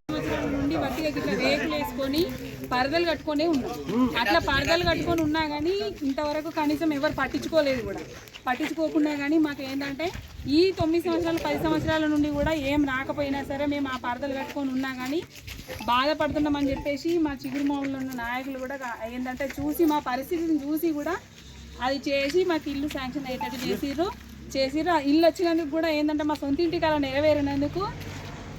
సంవత్సరాల నుండి వట్టిగా ఇట్లా రేకులు వేసుకొని పరదలు కట్టుకునే ఉన్నాం. అట్లా పరదలు కట్టుకొని ఉన్నా కానీ ఇంతవరకు కనీసం ఎవరు పట్టించుకోలేదు కూడా. పట్టించుకోకుండా కానీ మాకు ఏంటంటే ఈ తొమ్మిది సంవత్సరాలు పది సంవత్సరాల నుండి కూడా ఏం రాకపోయినా సరే మేము ఆ పరదలు కట్టుకొని ఉన్నా కానీ బాధపడుతున్నామని చెప్పేసి మా చిగురు మామూలు ఉన్న నాయకులు కూడా ఏంటంటే చూసి మా పరిస్థితిని చూసి కూడా అది చేసి మాకు ఇల్లు శాంక్షన్ అయ్యేటట్టు చేసిర్రు. చేసిర్రు. ఇల్లు వచ్చినందుకు కూడా ఏంటంటే మా సొంత ఇంటికి నెరవేరినందుకు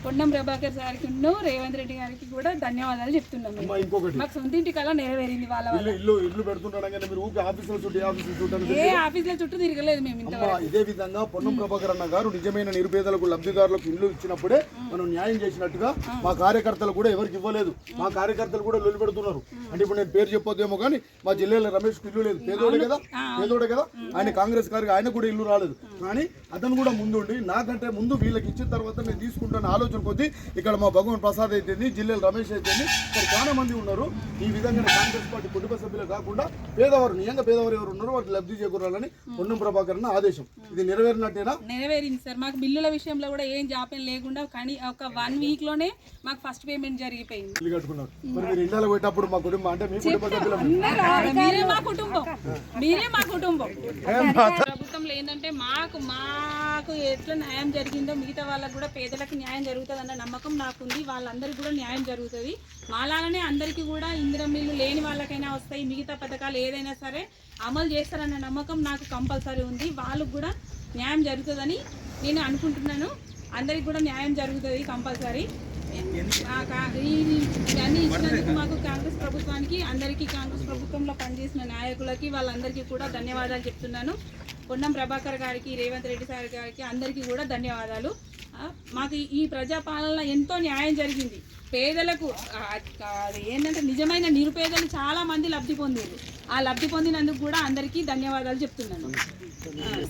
పొన్నం ప్రభాకర్ సార్కి రేవంత్ రెడ్డి గారికి కూడా ధన్యవాదాలు చెప్తున్నాం ఇంకొకటి. మాకు సొంత ఇంటికి అలా నెరవేరింది వాళ్ళ వల్ల. ఇల్లు ఇల్లు పెడుతుండడం మీరు ఊరికి ఆఫీసుల చుట్టూ ఆఫీసుల చుట్టూ అని ఏ ఆఫీసుల చుట్టూ తిరగలేదు మేము ఇంతవరకు. ఇదే విధంగా పొన్నం ప్రభాకర్ అన్న గారు నిజమైన నిరుపేదలకు లబ్ధిదారులకు ఇల్లు ఇచ్చినప్పుడే మనం న్యాయం చేసినట్టుగా మా కార్యకర్తలు కూడా ఎవరికి ఇవ్వలేదు. మా కార్యకర్తలు కూడా లొల్లి పెడుతున్నారు. అంటే ఇప్పుడు నేను పేరు చెప్పొద్దేమో కానీ మా జిల్లాలో రమేష్ ఇల్లు లేదు. పేదోడే కదా? పేదోడే కదా? ఆయన కాంగ్రెస్ గారికి ఆయన కూడా ఇల్లు రాలేదు. కానీ అతను కూడా ముందుండి నాకంటే ముందు వీళ్ళకి ఇచ్చిన తర్వాత నేను తీసుకుంటాను ఆలోచన కొద్దీ ఇక్కడ మా భగవాన్ ప్రసాద్ అయితేంది జిల్లాలో రమేష్ అయితేంది ఇక్కడ చాలా మంది ఉన్నారు. ఈ విధంగా కాంగ్రెస్ పార్టీ కుటుంబ సభ్యులే కాకుండా పేదవారు నిజంగా పేదవారు ఎవరు ఉన్నారో వారికి లబ్ధి చేకూరాలని పొన్నం ప్రభాకర్ అన్న ఆదేశం. ఇది నెరవేరినట్టేనా? నెరవేరింది సార్. మాకు బిల్లుల విషయంలో కూడా ఏం జాప్యం లేకుండా కానీ ఒక వన్ వీక్లోనే మాకు ఫస్ట్ పేమెంట్ జరిగిపోయింది. ఇల్లు కట్టుకున్నారు. మరి మీరు ఇళ్ళలో పోయేటప్పుడు మా కుటుంబం అంటే మీ కుటుంబ సభ్యులం మీరే మా కుటుంబం. మీరే మా కుటుంబం. ప్రభుత్వంలో ఏంటంటే మాకు మాకు ఎట్లా న్యాయం జరిగిందో మిగతా వాళ్ళకు కూడా పేదలకు న్యాయం జరుగుతుంది అన్న నమ్మకం నాకుంది. వాళ్ళందరికీ కూడా న్యాయం జరుగుతుంది. మాలాగానే అందరికీ కూడా ఇందిరా లేని వాళ్ళకైనా వస్తాయి. మిగతా పథకాలు ఏదైనా సరే అమలు చేస్తారన్న నమ్మకం నాకు కంపల్సరీ ఉంది. వాళ్ళకు కూడా న్యాయం జరుగుతుందని నేను అనుకుంటున్నాను. అందరికి కూడా న్యాయం జరుగుతుంది కంపల్సరీ. ఇవన్నీ ఇచ్చినందుకు మాకు కాంగ్రెస్ ప్రభుత్వానికి అందరికీ కాంగ్రెస్ ప్రభుత్వంలో పనిచేసిన నాయకులకి వాళ్ళందరికీ కూడా ధన్యవాదాలు చెప్తున్నాను. పొన్నం ప్రభాకర్ గారికి రేవంత్ రెడ్డి సార్ గారికి అందరికీ కూడా ధన్యవాదాలు. మాకు ఈ- ఈ ప్రజాపాలన ఎంతో న్యాయం జరిగింది. పేదలకు అది ఏంటంటే నిజమైన నిరుపేదలు చాలా మంది లబ్ధి పొందారు ఆ లబ్ధి పొందినందుకు కూడా అందరికీ ధన్యవాదాలు చెప్తున్నాను.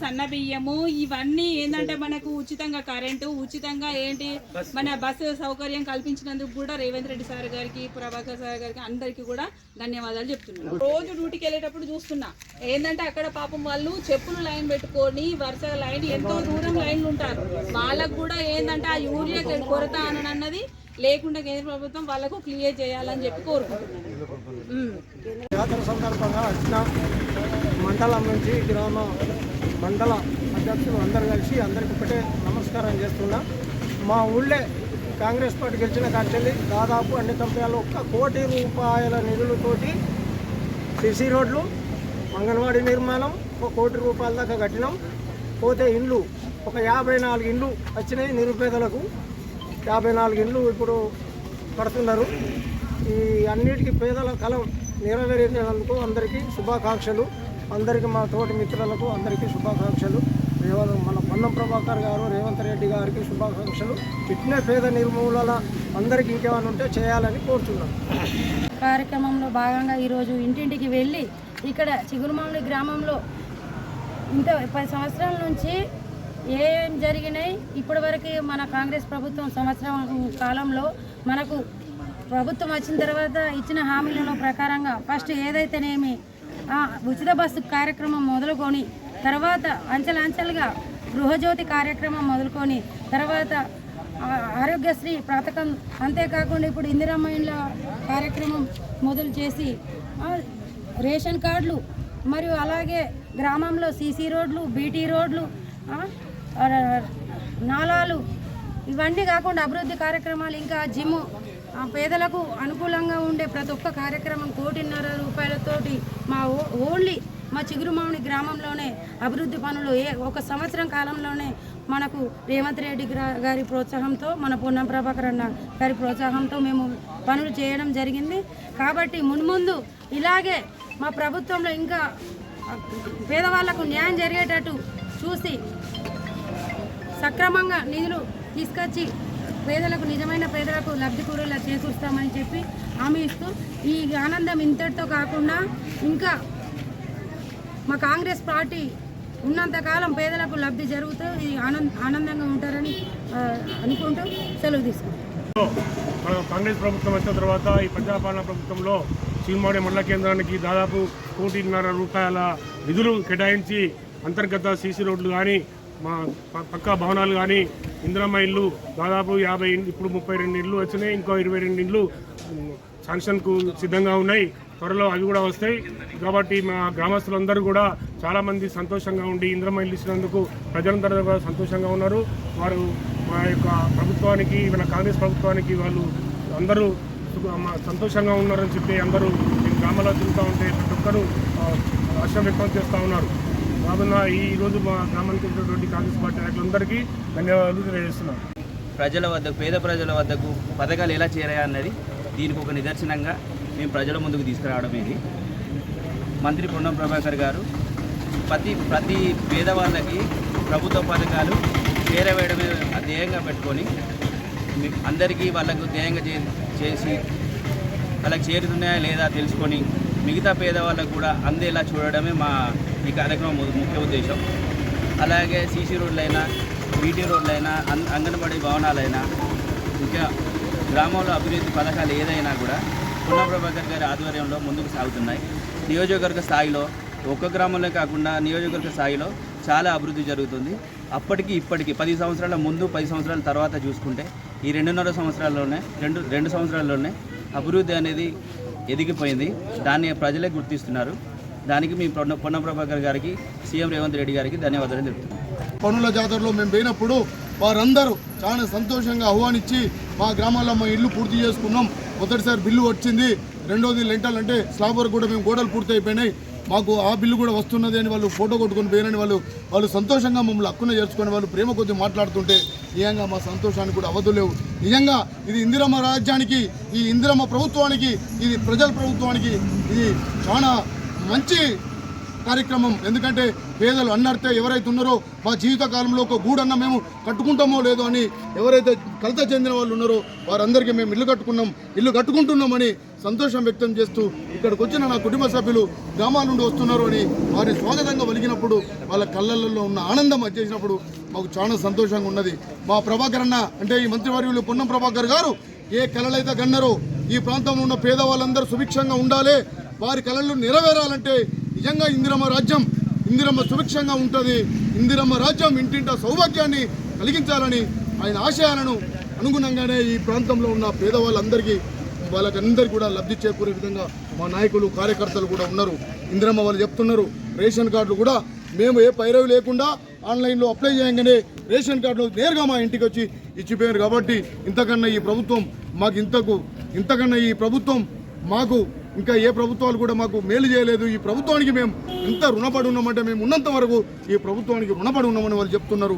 సన్న బియ్యము ఇవన్నీ ఏంటంటే మనకు ఉచితంగా కరెంటు ఉచితంగా ఏంటి మన బస్సు సౌకర్యం కల్పించినందుకు కూడా రేవంత్ రెడ్డి సార్ గారికి ప్రభాకర్ సార్ గారికి అందరికీ కూడా ధన్యవాదాలు చెప్తున్నాను. రోజు డ్యూటీకి వెళ్ళేటప్పుడు చూస్తున్నా. ఏంటంటే అక్కడ పాపం వాళ్ళు చెప్పులు లైన్ పెట్టుకొని వరుస లైన్ ఎంతో దూరం లైన్లు ఉంటారు. వాళ్ళకు కూడా ఏంటంటే ఆ యూరియా కొరత అని అన్నది లేకుండా కేంద్ర ప్రభుత్వం వాళ్ళకు క్లియర్ చేయాలని చెప్పి కోరుకుంటున్నాను. జాతర సందర్భంగా వచ్చిన మండలం నుంచి గ్రామ మండల అధ్యక్షులు అందరు కలిసి అందరికి ఒకటే నమస్కారం చేస్తున్నా. మా ఊళ్ళే కాంగ్రెస్ పార్టీ గెలిచిన కాచెల్లి దాదాపు అన్ని కంపెనీలు ఒక్క కోటి రూపాయల నిధులతోటి సిసి రోడ్లు అంగన్వాడీ నిర్మాణం ఒక కోటి రూపాయల దాకా కట్టినాం. పోతే ఇండ్లు ఒక యాభై నాలుగు ఇండ్లు వచ్చినాయి నిరుపేదలకు. యాభై నాలుగు ఇండ్లు ఇప్పుడు కడుతున్నారు. ఈ అన్నిటికీ పేదల కల నెరవేరేందుకు అందరికీ శుభాకాంక్షలు. అందరికీ మా తోటి మిత్రులకు అందరికీ శుభాకాంక్షలు. రేవంత్ మన పొన్నం ప్రభాకర్ గారు రేవంత్ రెడ్డి గారికి శుభాకాంక్షలు. ఇట్నే పేద నిర్మూలన అందరికీ ఇంకేమైనా ఉంటే చేయాలని కోరుతున్నాను కార్యక్రమంలో భాగంగా ఈరోజు ఇంటింటికి వెళ్ళి ఇక్కడ చిగురుమామిడి గ్రామంలో ఇంత పది సంవత్సరాల నుంచి ఏం జరిగినాయి? ఇప్పటివరకు మన కాంగ్రెస్ ప్రభుత్వం సంవత్సరం కాలంలో మనకు ప్రభుత్వం వచ్చిన తర్వాత ఇచ్చిన హామీలలో ప్రకారంగా ఫస్ట్ ఏదైతేనేమి ఉచిత బస్సు కార్యక్రమం మొదలుకొని తర్వాత అంచెలంచెలుగా గృహజ్యోతి కార్యక్రమం మొదలుకొని తర్వాత ఆరోగ్యశ్రీ పథకం అంతేకాకుండా ఇప్పుడు ఇందిరమ్మ ఇండ్ల కార్యక్రమం మొదలు చేసి రేషన్ కార్డులు మరియు అలాగే గ్రామంలో సీసీ రోడ్లు బీటీ రోడ్లు నాలాలు. ఇవన్నీ కాకుండా అభివృద్ధి కార్యక్రమాలు ఇంకా జిమ్ పేదలకు అనుకూలంగా ఉండే ప్రతి ఒక్క కార్యక్రమం కోటిన్నర రూపాయలతోటి మా ఓ- ఓన్లీ మా చిగురుమామిడి గ్రామంలోనే అభివృద్ధి పనులు ఏ ఒక సంవత్సరం కాలంలోనే మనకు రేవంత్ రెడ్డి గారి ప్రోత్సాహంతో మన పొన్నం ప్రభాకర్ అన్న గారి ప్రోత్సాహంతో మేము పనులు చేయడం జరిగింది. కాబట్టి మున్ముందు ఇలాగే మా ప్రభుత్వంలో ఇంకా పేదవాళ్ళకు న్యాయం జరిగేటట్టు చూసి సక్రమంగా నిధులు తీసుకొచ్చి పేదలకు నిజమైన పేదలకు లబ్ధి కూరేలా చేకూరుస్తామని చెప్పి హామీ ఇస్తూ ఈ ఆనందం ఇంతటితో కాకుండా ఇంకా మా కాంగ్రెస్ పార్టీ ఉన్నంతకాలం పేదలకు లబ్ధి జరుగుతూ ఈ ఆనంద ఆనందంగా ఉంటారని అనుకుంటూ సెలవు తీసుకుంటాం కాంగ్రెస్ ప్రభుత్వం వచ్చిన తర్వాత ఈ ప్రజాపాలన ప్రభుత్వంలో చీమాడి మండల కేంద్రానికి దాదాపు కోటిన్నర రూపాయల నిధులు కేటాయించి అంతర్గత సీసీ రోడ్లు కానీ మా పక్క భవనాలు కానీ ఇందిరమ్మ ఇల్లు దాదాపు యాభై ఇప్పుడు ముప్పై రెండు ఇళ్ళు వచ్చినాయి ఇంకో ఇరవై రెండు ఇళ్ళు శాంక్షన్కు సిద్ధంగా ఉన్నాయి. త్వరలో అవి కూడా వస్తాయి. కాబట్టి మా గ్రామస్తులందరూ కూడా చాలామంది సంతోషంగా ఉండి ఇంద్రమ్మ ఇల్లు ఇచ్చినందుకు ప్రజలందరూ కూడా సంతోషంగా ఉన్నారు. వారు మా యొక్క ప్రభుత్వానికి మన కాంగ్రెస్ ప్రభుత్వానికి వాళ్ళు అందరూ మా- సంతోషంగా ఉన్నారని చెప్పి అందరూ గ్రామంలో గ్రామాల్లో తిరుగుతూ ఉంటే ప్రతి ఒక్కరూ హర్షం వ్యక్తం చేస్తూ ఉన్నారు. కావున ఈ రోజు మా గ్రామానికి కాంగ్రెస్ పార్టీ నాయకులందరికీ ధన్యవాదాలు తెలియజేస్తున్నాను ప్రజల వద్దకు పేద ప్రజల వద్దకు పథకాలు ఎలా చేరాయన్నది దీనికి ఒక నిదర్శనంగా మేము ప్రజల ముందుకు తీసుకురావడం ఇది. మంత్రి పొన్నం ప్రభాకర్ గారు ప్రతి ప్రతి పేదవాళ్ళకి ప్రభుత్వ పథకాలు చేరవేయడమే ధ్యేయంగా పెట్టుకొని అందరికీ వాళ్ళకు ధ్యేయంగా చే- చేసి వాళ్ళకి చేరుతున్నాయా లేదా తెలుసుకొని మిగతా పేదవాళ్ళకు కూడా అందేలా చూడడమే మా ఈ కార్యక్రమం ము- ముఖ్య ఉద్దేశం. అలాగే సీసీ రోడ్లైనా బీటీ రోడ్లైనా అం- అంగన్వాడీ భవనాలైనా ఇంకా గ్రామంలో అభివృద్ధి పథకాలు ఏదైనా కూడా పున్న ప్రభాకర్ గారి ఆధ్వర్యంలో ముందుకు సాగుతున్నాయి. నియోజకవర్గ స్థాయిలో ఒక్క గ్రామంలో కాకుండా నియోజకవర్గ స్థాయిలో చాలా అభివృద్ధి జరుగుతుంది. అప్పటికి ఇప్పటికి పది సంవత్సరాల ముందు పది సంవత్సరాల తర్వాత చూసుకుంటే ఈ రెండున్నర సంవత్సరాల్లోనే రెండు రెండు సంవత్సరాల్లోనే అభివృద్ధి అనేది ఎదిగిపోయింది. దాన్ని ప్రజలే గుర్తిస్తున్నారు. దానికి మీ పొన్న ప్రభాకర్ గారికి సీఎం రేవంత్ రెడ్డి గారికి ధన్యవాదాలు తెలుపుతున్నాను పనుల జాతరలో మేము పోయినప్పుడు వారందరూ చాలా సంతోషంగా ఆహ్వానించి మా గ్రామాల్లో మా ఇల్లు పూర్తి చేసుకున్నాం. మొదటిసారి బిల్లు వచ్చింది. రెండోది లెంటల్ అంటే స్లాబ్ వరకు కూడా మేము గోడలు పూర్తి అయిపోయినాయి మాకు ఆ బిల్లు కూడా వస్తున్నది అని వాళ్ళు ఫోటో కొట్టుకొని పోయినని వాళ్ళు వాళ్ళు సంతోషంగా మమ్మల్ని హక్కున చేర్చుకొని వాళ్ళు ప్రేమ కొద్ది మాట్లాడుతుంటే నిజంగా మా సంతోషానికి కూడా అవధులు లేవు. నిజంగా ఇది ఇందిరమ్మ రాజ్యానికి ఈ ఇందిరమ్మ ప్రభుత్వానికి ఇది ప్రజల ప్రభుత్వానికి ఇది చాలా మంచి కార్యక్రమం. ఎందుకంటే పేదలు అన్నడితే ఎవరైతే ఉన్నారో మా జీవితకాలంలో ఒక గూడన్న మేము కట్టుకుంటామో లేదో అని ఎవరైతే కలత చెందిన వాళ్ళు ఉన్నారో వారందరికీ మేము ఇల్లు కట్టుకున్నాం. ఇల్లు కట్టుకుంటున్నామని సంతోషం వ్యక్తం చేస్తూ ఇక్కడికి వచ్చిన నా కుటుంబ సభ్యులు గ్రామాల నుండి వస్తున్నారు అని వారి స్వాగతంగా వలిగినప్పుడు వాళ్ళ కళ్ళల్లో ఉన్న ఆనందం వచ్చేసినప్పుడు మాకు చాలా సంతోషంగా ఉన్నది. మా ప్రభాకర్ అన్న అంటే ఈ మంత్రివర్యులు పొన్నం ప్రభాకర్ గారు ఏ కళలైతే కన్నారో ఈ ప్రాంతంలో ఉన్న పేదవాళ్ళందరూ సుభిక్షంగా ఉండాలి వారి కళలు నెరవేరాలంటే నిజంగా ఇందిరమ్మ రాజ్యం ఇందిరమ్మ సుభిక్షంగా ఉంటుంది. ఇందిరమ్మ రాజ్యం ఇంటింట సౌభాగ్యాన్ని కలిగించాలని ఆయన ఆశయాలను అనుగుణంగానే ఈ ప్రాంతంలో ఉన్న పేదవాళ్ళందరికీ వాళ్ళకందరికీ కూడా లబ్ధి చేకూరే విధంగా మా నాయకులు కార్యకర్తలు కూడా ఉన్నారు. ఇందిరమ్మ వాళ్ళు చెప్తున్నారు రేషన్ కార్డులు కూడా మేము ఏ పైరవి లేకుండా ఆన్లైన్లో అప్లై చేయగానే రేషన్ కార్డులు నేరుగా మా ఇంటికి వచ్చి ఇచ్చిపోయారు కాబట్టి ఇంతకన్నా ఈ ప్రభుత్వం మాకు ఇంతకు ఇంతకన్నా ఈ ప్రభుత్వం మాకు ఇంకా ఏ ప్రభుత్వాలు కూడా మాకు మేలు చేయలేదు. ఈ ప్రభుత్వానికి మేము ఎంత రుణపడి ఉన్నామంటే మేము ఉన్నంత వరకు ఈ ప్రభుత్వానికి రుణపడి ఉన్నామని వాళ్ళు చెప్తున్నారు.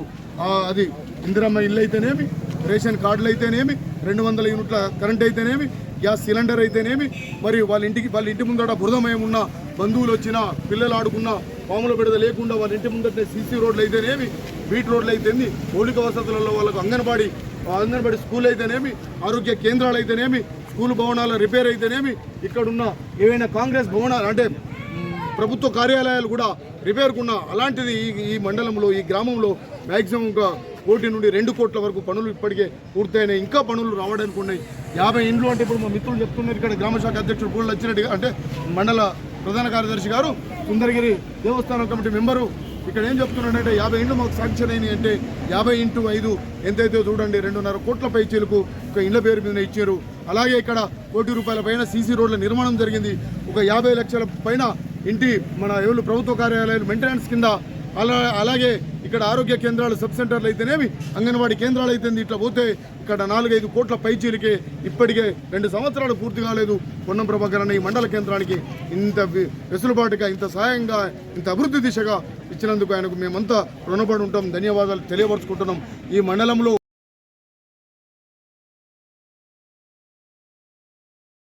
అది ఇందిరమ్మ ఇల్లు అయితేనేమి రేషన్ కార్డులు అయితేనేమి రెండు వందల యూనిట్ల కరెంట్ అయితేనేమి గ్యాస్ సిలిండర్ అయితేనేమి? మరి వాళ్ళ ఇంటికి వాళ్ళ ఇంటి ముందట బురదమయం ఉన్న బంధువులు వచ్చినా పిల్లలు ఆడుకున్న పాముల బిడద లేకుండా వాళ్ళ ఇంటి ముందట సీసీ రోడ్లు అయితేనేమి? బీట్ రోడ్లు అయితేంది? మౌలిక వసతులలో వాళ్ళకు అంగన్వాడీ అంగన్వాడీ స్కూల్ అయితేనేమి? ఆరోగ్య కేంద్రాలు అయితేనేమి? స్కూల్ భవనాల రిపేర్ అయితేనేమి? ఇక్కడున్న ఏవైనా కాంగ్రెస్ భవనాలు అంటే ప్రభుత్వ కార్యాలయాలు కూడా రిపేర్కున్న అలాంటిది ఈ ఈ మండలంలో ఈ గ్రామంలో మ్యాక్సిమంగా కోటి నుండి రెండు కోట్ల వరకు పనులు ఇప్పటికే పూర్తయినాయి. ఇంకా పనులు రావడానికి ఉన్నాయి. యాభై ఇండ్లు అంటే ఇప్పుడు మా మిత్రులు చెప్తున్నారు ఇక్కడ గ్రామ శాఖ అధ్యక్షుడు పూలు వచ్చినట్టుగా అంటే మండల ప్రధాన కార్యదర్శి గారు సుందరగిరి దేవస్థానం కమిటీ మెంబరు ఇక్కడ ఏం చెప్తున్నాడంటే యాభై ఇండ్లు మాకు శాంక్షన్ అయినాయి అంటే యాభై ఇంటూ ఐదు ఎంతైతే చూడండి రెండున్నర కోట్ల పైచీలకు ఒక ఇండ్ల పేరు మీద ఇచ్చారు. అలాగే ఇక్కడ కోటి రూపాయల పైన సీసీ రోడ్ల నిర్మాణం జరిగింది. ఒక యాభై లక్షల పైన ఇంటి మన ఎవరు ప్రభుత్వ కార్యాలయాలు మెయింటెనెన్స్ కింద అలా అలాగే ఇక్కడ ఆరోగ్య కేంద్రాలు సబ్ సెంటర్లు అయితేనేమి అంగన్వాడీ కేంద్రాలు అయితే ఇట్లా పోతే ఇక్కడ నాలుగైదు కోట్ల పైచీలకే ఇప్పటికే రెండు సంవత్సరాలు పూర్తి కాలేదు. పొన్నం ప్రభాకర్ ఈ మండల కేంద్రానికి ఇంత వెసులుబాటుగా ఇంత సహాయంగా ఇంత అభివృద్ధి దిశగా ఇచ్చినందుకు ఆయనకు మేమంతా రుణపడి ఉంటాం. ధన్యవాదాలు తెలియపరుచుకుంటున్నాం. ఈ మండలంలో